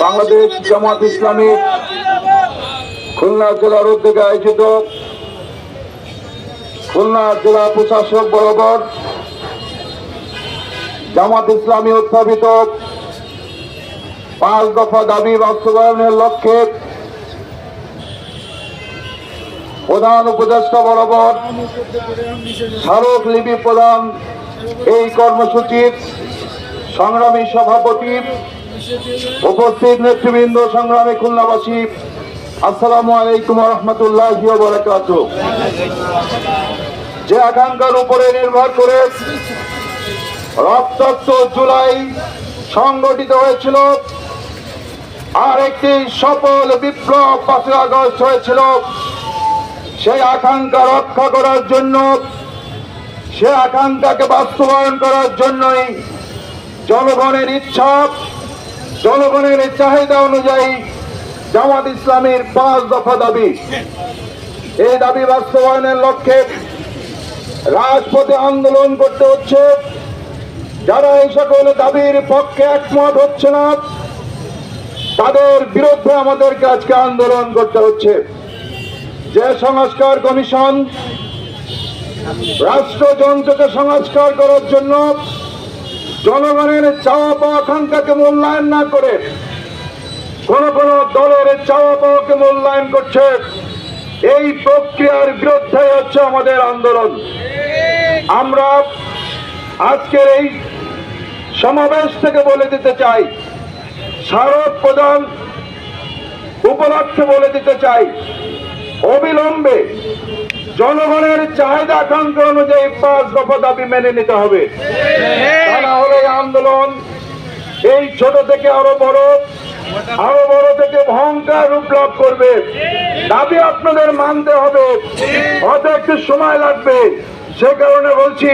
বাংলাদেশ জামাত ইসলামী খুলনা জেলার উদ্যোগে আয়োজিত খুলনা জেলা প্রশাসক বরাবর জামাত ইসলামী উত্থাপিত পাঁচ দফা দাবি বাস্তবায়নের লক্ষ্যে প্রধান উপদেষ্টা বরাবর স্মারক লিপি প্রদান এই কর্মসূচির সংগ্রামী সভাপতি, উপস্থিত নেতৃবৃন্দ, সংগ্রামী খুলনাবাসী, আসসালামু আলাইকুম রহমতুল্লাহ যে আকাঙ্ক্ষার উপরে নির্ভর করে রক্তাক্ত জুলাই সংগঠিত হয়েছিল, আর একটি সফল বিপ্লব পাঁচই আগস্ট হয়েছিল, সেই আকাঙ্ক্ষা রক্ষা করার জন্য সে আকাঙ্ক্ষাকে বাস্তবায়ন করার জন্যই জনগণের ইচ্ছা, জনগণের চাহিদা অনুযায়ী জামাত ইসলামের পাঁচ দফা দাবি। এই দাবি বাস্তবায়নের লক্ষ্যে রাজপথে আন্দোলন করতে হচ্ছে। যারা এই সকল দাবির পক্ষে একমত হচ্ছে না, তাদের বিরুদ্ধে আমাদেরকে আজকে আন্দোলন করতে হচ্ছে। যে সংস্কার কমিশন রাষ্ট্রযন্ত্রকে সংস্কার করার জন্য জনগণের চাওয়া পাওয়া আকাঙ্ক্ষাকে মূল্যায়ন না করে কোন কোন দলের চাওয়া পাওয়াকে মূল্যায়ন করছে, এই প্রক্রিয়ার বিরুদ্ধে হচ্ছে আমাদের আন্দোলন। আমরা আজকের এই সমাবেশ থেকে বলে দিতে চাই, স্মারক প্রদান উপলক্ষে বলে দিতে চাই, অবিলম্বে জনগণের চাহিদা আকাঙ্ক্ষা অনুযায়ী পাঁচ দফা দাবি মেনে নিতে হবে। তা না হলে এই আন্দোলন এই ছোট থেকে আরও বড় আরও বড় থেকে ভয়ঙ্কর রূপ লাভ করবে। দাবি আপনাদের মানতে হবে। হয়তো একটু সময় লাগবে। সে কারণে বলছি,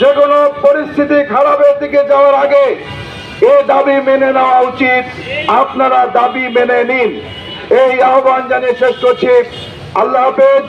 যে কোনো পরিস্থিতি খারাপের দিকে যাওয়ার আগে এ দাবি মেনে নেওয়া উচিত। আপনারা দাবি মেনে নিন। এই আহ্বান জানিয়ে শেষ করছি। আল্লাহ হাফেজ।